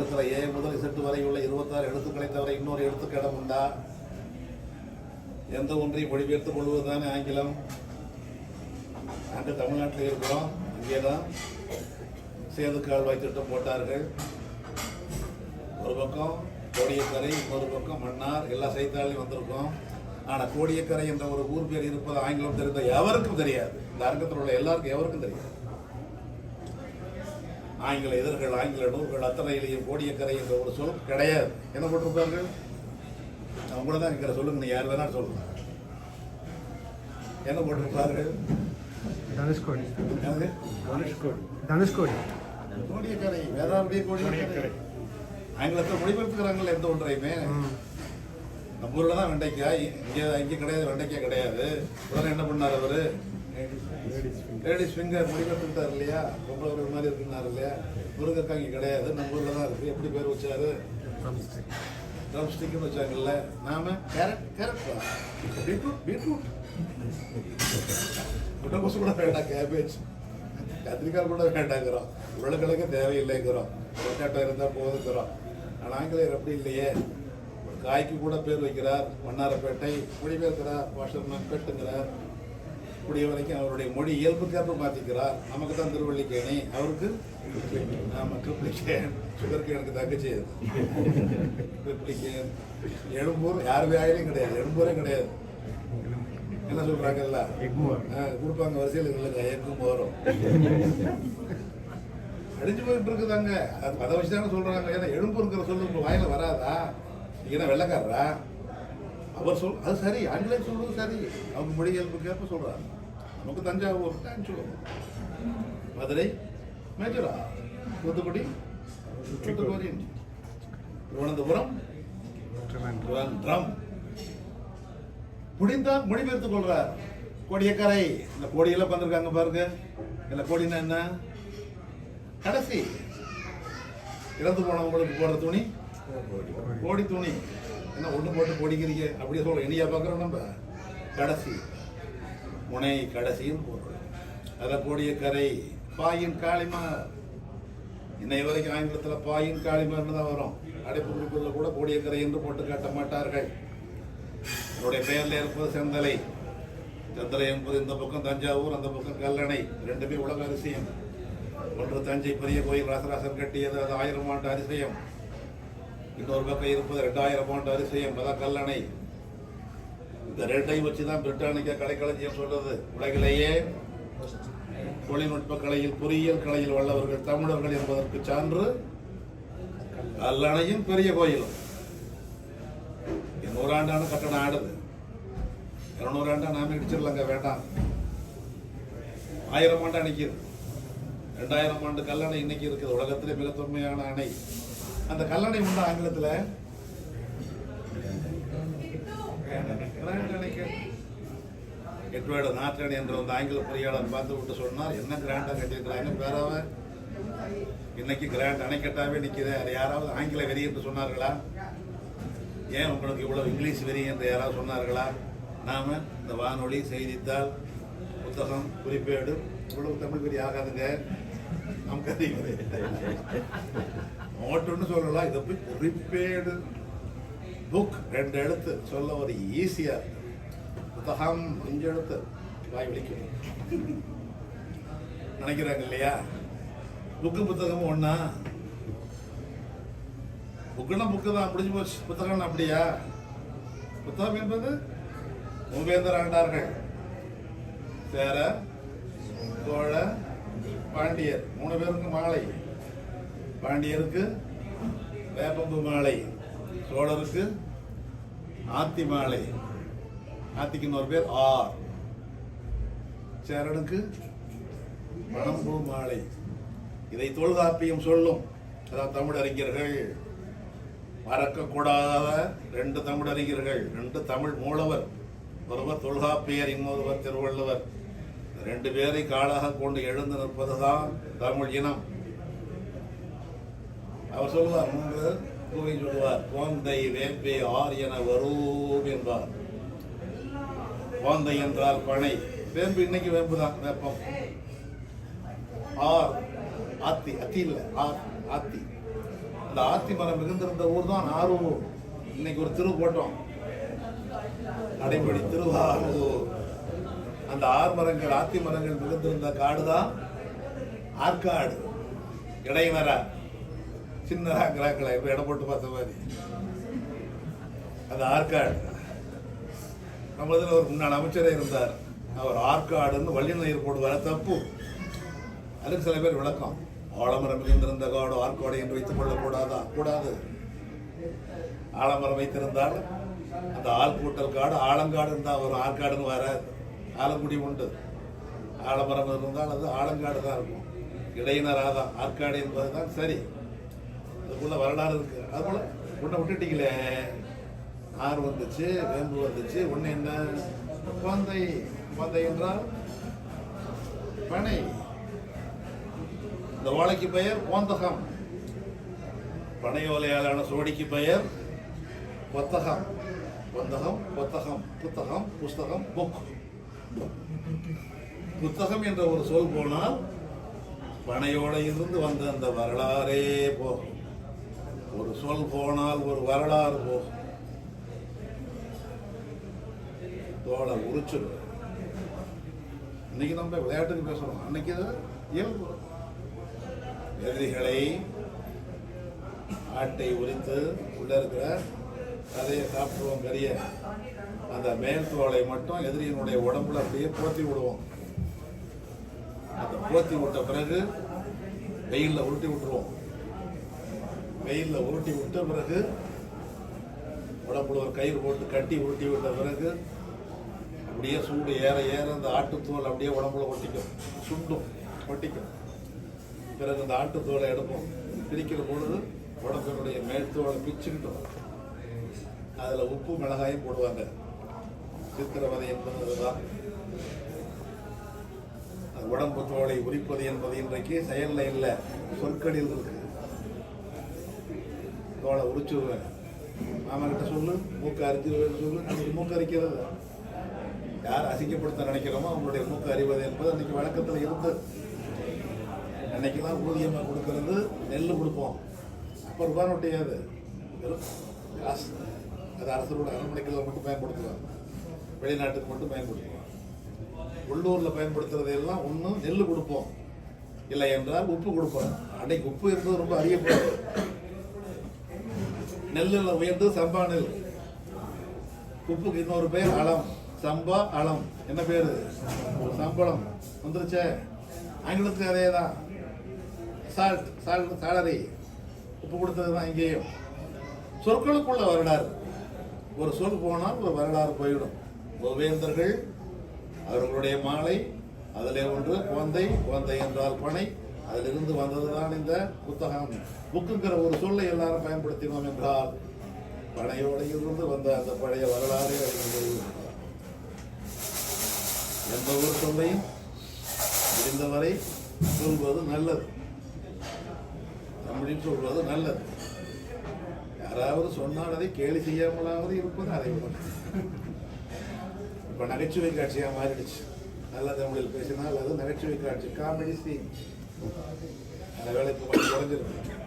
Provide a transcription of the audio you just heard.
ஆங்கிலத்தில் ஏ முதல் இசட்டு வரை உள்ள இருபத்தாறு எழுத்துக்களை தவிர இன்னொரு எழுத்துக்கடம் உண்டா? எந்த ஒன்றையும் மொழிபெயர்த்துக் கொள்வதுதானே ஆங்கிலம்? நாங்கள் தமிழ்நாட்டில் இருக்கிறோம் இங்கே தான் சேது கால்வாய் திட்டம் போட்டார்கள். ஒரு பக்கம் கோடியக்கரை இன்னொரு பக்கம் மன்னார் எல்லா செய்தித்தாளையும் வந்திருக்கோம். ஆனால் கோடியக்கரை என்ற ஒரு ஊர் பேர் இருப்பது ஆங்கிலம் தெரிந்த எவருக்கும் தெரியாது. இந்த அரங்கத்தில் உள்ள எல்லாருக்கும் எவருக்கும் தெரியாது. ஆங்கில இதழ்கள் ஆங்கில நூல்கள் அத்தனையிலையும் கோடியக்கரை என்ற ஒரு சொல் கிடையாது. என்ன போட்டிருப்பார்கள்? அவங்க கூட தான் இருக்கிற சொல்லுங்க யார் வேணாலும் சொல்லுங்க. என்ன போட்டிருப்பார்கள்? தனுஷ்கோடி. என்னது? தனுஷ்கோடி. கோடியக்கரை வேதாவுடைய கோடியக்கரை. ஆங்கிலத்தில் மொழிபெயர்த்துக்கிறாங்கல்ல எந்த ஒன்றையுமே. நம்ம ஊரில் தான் வெண்டைக்காய் இங்கே இங்கே கிடையாது வெண்டைக்காய் கிடையாது. உடனே என்ன பண்ணார் அவரு? லேடிஸ் ஃபிங்கர் மொழிபெயர்த்துக்கிட்டார் இல்லையா? பொம்பளை ஒரு மாதிரி இருக்குன்னாரு இல்லையா? முருங்கைக்காய் இங்கே கிடையாது. நம்ம ஊரில் தான் இருக்குது எப்படி பேர் வச்சாரு? ட்ரம் ஸ்டிக்னு வச்சாங்கல்ல. நாம கேரட் கேரட் பீட்ரூட் பீட்ரூட் முட்டைக்கோசு கூட வேண்டாம் கேபேஜ் கத்திரிக்காய் கூட வேண்டாங்கிறோம். உருளைக்கிழங்கு தேவையில்லைங்கிறோம். பொட்டாட்டோ இருந்தால் போதுங்கிறோம். ஆனால் ஆங்கிலேயர் அப்படி இல்லையே. காய்க்கு கூட பேர் வைக்கிறார். வண்ணாரப்பேட்டை மொழிபெயர்க்கிறார். வாஷர்மேன் பெட்டுங்கிறார். கூடிய வரைக்கும் அவருடைய மொழி இயல்புக்கேற்ப மாற்றிக்கிறார் நமக்கு தான் திருவள்ளிக்கேணி அவருக்கு நாம ட்ரிப்ளிகேன். சுகர் கேனுக்கு தங்கச்சி ட்ரிப்ளிகேன். எழும்பூர் யார் வாயிலையும் கிடையாது. எழும்பூரே கிடையாது. என்ன. ஆ, கொடுப்பாங்க வரிசையில் இல்லைங்க. எங்கும் வரும் அடிஞ்சு போயிட்டு இருக்குதாங்க. அது வச்சு தானே சொல்றாங்க. ஏன்னா எழும்பூருங்கிற சொல்லு வாயில வராதா? நீங்க என்ன வெள்ளக்காரரா? அவர் சொல் அது சரி ஆங்கிலேயர் சொல்றது சரி. அவங்க மொழி இயல்புக்கேற்ப சொல்றாங்க. நமக்கு தஞ்சாவூர் தான் சொல்லுவோம். மதுரை மேஜரா தூத்துக்குடி தூத்துக்குடி திருவனந்தபுரம் திருவனந்தபுரம். முடிந்தால் மொழிபெயர்த்துக் கொள்றார். கோடியக்கரை. இந்த கோடியெல்லாம் வந்திருக்காங்க பாருங்க. இந்த கோடினா என்ன? கடைசி. இறந்து போனவங்களுக்கு போடுற துணி. கோடி துணி. என்ன ஒன்று போட்டு பிடிக்கிறீங்க? அப்படியே சொல்ல இனியா பார்க்குறோம் நம்ம? கடைசி. முனை கடைசியும் போடுறோம். அதை கோடியக்கரை பாயின் காளிமா இன்னை வரைக்கும் ஆங்கிலத்தில் பாயின் காளிமார்னு தான் வரும். அடைப்பு குறிப்புகளில் கூட கரை என்று போட்டு காட்ட மாட்டார்கள். என்னுடைய பெயரில் இருப்பது செந்தலை. செந்தலை என்பது இந்த பக்கம் தஞ்சாவூர் அந்த பக்கம் கல்லணை. ரெண்டுமே உலக அதிசயம். ஒன்று தஞ்சை பெரிய கோயில் ராசராசன் கட்டியது அது ஆயிரம் ஆண்டு அதிசயம். இன்னொரு பக்கம் இருப்பது ரெண்டாயிரம் ஆண்டு அரிசியம் மத கல்லணை இந்த ரெண்டையும் வச்சு தான் பிரிட்டானிக்கா கலைக்களஞ்சியம் சொல்றது. உலகிலேயே தொழில்நுட்ப கலையில் பொறியியல் கலையில் வல்லவர்கள் தமிழர்கள் என்பதற்கு சான்று கல்லணையும் பெரிய கோயிலும். நூறாண்டான கட்டணம் ஆடுது இருநூறாண்டா நாம இடிச்சிடலாங்க வேண்டாம். ஆயிரம் ஆண்டா நிற்கிது ரெண்டாயிரம் ஆண்டு கல்லணை இன்னைக்கு இருக்குது. உலகத்திலே மிக தொன்மையான அணை. அந்த கல்லணை உண்டு ஆங்கிலத்தில் எட்வேர்டு நாற்றணி என்ற அந்த ஆங்கில பொறியாளர் பார்த்து விட்டு சொன்னார். என்ன கிராண்டாக கட்டியிருக்கிறாங்க பேராவ? இன்னைக்கு கிராண்ட் அணைக்கட்டாவே நிற்கிது அது யாராவது ஆங்கில வெறி என்று சொன்னார்களா? ஏன் உங்களுக்கு இவ்வளோ இங்கிலீஷ் வெறி? என்று யாராவது சொன்னார்களா? நாம் இந்த வானொலி செய்தித்தாள் புத்தகம் குறிப்பேடு. இவ்வளவு தமிழ் வெறி ஆகாதுங்க. நமக்கு அதிகம் நோட்டுன்னு சொல்லலாம். இதை போய் குறிப்பேடு புக் ரெண்டு எழுத்து. சொல்ல ஒரு ஈஸியா புத்தகம் அஞ்சு எழுத்து. வாய் வலிக்கும் நினைக்கிறாங்க இல்லையா? புக்கு புத்தகமும் ஒன்றா புக்குன்னா புக்கு தான். முடிஞ்சு போச்சு. புத்தகம் அப்படியா? புத்தகம் என்பது மூவேந்தர் ஆண்டார்கள். சேர சோழ பாண்டியர். மூணு பேருக்கு மாலை. பாண்டியருக்கு வேப்பம்பு மாலை சோழருக்கு ஆத்தி மாலை. ஆத்திக்கு இன்னொரு பேர் ஆர். சேரனுக்கு மணம்பூ மாலை. இதை தொல்காப்பியம் சொல்லும். அதான் தமிழறிஞர்கள். மறக்கக்கூடாத ரெண்டு தமிழறிஞர்கள் ரெண்டு தமிழ் மூலவர். ஒருவர் தொல்காப்பியர் இன்னொருவர் திருவள்ளுவர். ரெண்டு பேரை காலாக கொண்டு எழுந்து நிற்பதுதான் தமிழ் இனம். அவர் சொல்லுவார் மூன்று கூறி சொல்லுவார் கோந்தை வேம்பே ஆர் என வரூம் என்பார். கோந்தை என்றால் பனை. வேம்பு இன்னைக்கு வேம்பு தான் வேப்பம். ஆர் ஆத்தி அத்தி இல்லை ஆர் ஆத்தி. அந்த ஆத்தி மரம் மிகுந்திருந்த ஊர் தான் ஆரூர். இன்னைக்கு ஒரு திரு போட்டோம். நடைபடி திருவாரூர். அந்த ஆறு மரங்கள் ஆத்தி மரங்கள் மிகுந்திருந்த காடு தான் ஆற்காடு. இடையினரா சின்னராங்கிறாங்களா இப்போ இடம் போட்டு பார்த்த மாதிரி. அந்த ஆற்காடு. நம்மளதில் ஒரு முன்னாள் அமைச்சரே இருந்தார். அவர் ஆற்காடுன்னு வள்ளிநீர் போடுவார் தப்பு. அதுக்கு சில பேர் விளக்கம். ஆலமரம் மிகுந்திருந்த காடு ஆற்காடு என்று வைத்துக் கொள்ளக்கூடாதா? கூடாது. ஆலமரம் வைத்திருந்தால் அந்த ஆள் கூட்டல் காடு ஆலங்காடு இருந்தால் ஒரு ஆற்காடுன்னு வராது. ஆலங்குடி உண்டு. ஆலமரம் இருந்தால் அது ஆலங்காடு தான் இருக்கும். இடையினராதான். ஆற்காடு என்பது தான் சரி. அதுக்குள்ள இருக்கு அது போல உன்னை விட்டுட்டீங்களே. ஆறு வந்துச்சு வேம்பு வந்துச்சு. ஒன்று என்ன? குழந்தை. குழந்தை என்றால் பனை. இந்த ஓலைக்கு பெயர் கோந்தகம் பனையோலையாலான சோடிக்கு பெயர் கொத்தகம் கொந்தகம் கொத்தகம் புத்தகம் புஸ்தகம் புக் புத்தகம் என்ற ஒரு சொல் போனால் பனையோடையிலிருந்து வந்த அந்த வரலாறே போகும். ஒரு சொல் போனால் ஒரு வரலாறு போகும். தோலை உரிச்சிடும். இன்னைக்கு நம்ம விளையாட்டுக்கு பேசுறோம். அன்னைக்கு இது இயல்பு. எதிரிகளை ஆட்டை உரித்து உள்ள இருக்கிற கதையை சாப்பிடுவோம் கரிய அந்த மேல் தோலை மட்டும் எதிரியினுடைய உடம்புல அப்படியே போத்தி விடுவோம். அந்த போத்தி விட்ட பிறகு வெயிலில் உருட்டி விட்டுருவோம். வெயிலில் உருட்டி விட்ட பிறகு உடம்புல ஒரு கயிறு போட்டு கட்டி உருட்டி விட்ட பிறகு அப்படியே சூடு ஏற ஏற அந்த ஆட்டுத்தோல் அப்படியே உடம்புல ஒட்டிக்கும். சுண்டும் ஒட்டிக்கும். பிறகு அந்த ஆட்டுத்தோலை எடுப்போம். பிரிக்கிற பொழுது உடம்பினுடைய மேல்தோலை பிச்சுக்கிட்டோம். அதில் உப்பு மிளகாயும் போடுவாங்க. சித்திரவதை என்பது அதுதான் அது உடம்பு தோலை உரிப்பது என்பது இன்றைக்கு செயலில் இல்லை சொற்களில் இருக்கு. தோலை உரிச்சுருவேன் மாமா கிட்ட சொல்லு மூக்கு அரிச்சு சொல்லு அன்றைக்கி மூக்கு அரிக்கிறது. யார் அசிங்கப்படுத்த நினைக்கிறோமோ அவங்களுடைய மூக்கு அறிவது என்பது அன்னைக்கு வழக்கத்தில் இருந்து. அன்னைக்கெல்லாம் ஊதியமாக கொடுக்கறது நெல் கொடுப்போம். அப்போ ரூபா நோட்டையாது காசு. அது அரசரோட அரண்மனைக்குள்ள மட்டும் பயன்படுத்துவாங்க வெளிநாட்டுக்கு மட்டும் பயன்படுத்துவாங்க உள்ளூரில் பயன்படுத்துறது எல்லாம் ஒன்றும் நெல் கொடுப்போம். இல்லை என்றால் உப்பு கொடுப்போம். அன்னைக்கு உப்பு என்பது ரொம்ப அறியப்படுது நெல்லில் உயர்ந்து சம்பா நெல் உப்புக்கு இன்னொரு பேர் அளம் சம்பா அளம் என்ன பேர்? சம்பளம். வந்துருச்சே. ஆங்கிலத்துக்கு அதே தான் சால்ட் சால்ட் சாலரி உப்பு கொடுத்தது தான் இங்கேயும். சொற்களுக்குள்ள வரலாறு. ஒரு சொல் போனால் ஒரு வரலாறு போயிடும். கோவேந்தர்கள் அவர்களுடைய மாலை அதிலே ஒன்று குழந்தை குழந்தை என்றால் பனை. அதிலிருந்து வந்ததுதான் இந்த புத்தகம். புக்குங்கிற ஒரு சொல்லை எல்லாரும் பயன்படுத்தினோம் என்றால் பனையோடு இருந்து வந்த அந்த பழைய வரலாறு எந்த ஒரு சொல்லையும் முடிந்தவரை சொல்வது நல்லது. தமிழில் சொல்வது நல்லது. யாராவது சொன்னால் அதை கேலி செய்யாமலாவது இருப்பது அதை விட இப்ப நகைச்சுவை காட்சியா மாறிடுச்சு. நல்ல தமிழில் பேசினால் அது நகைச்சுவை காட்சி காமெடி சீன் அந்த வேலை இப்போ கொஞ்சம் குறைஞ்சிருக்கு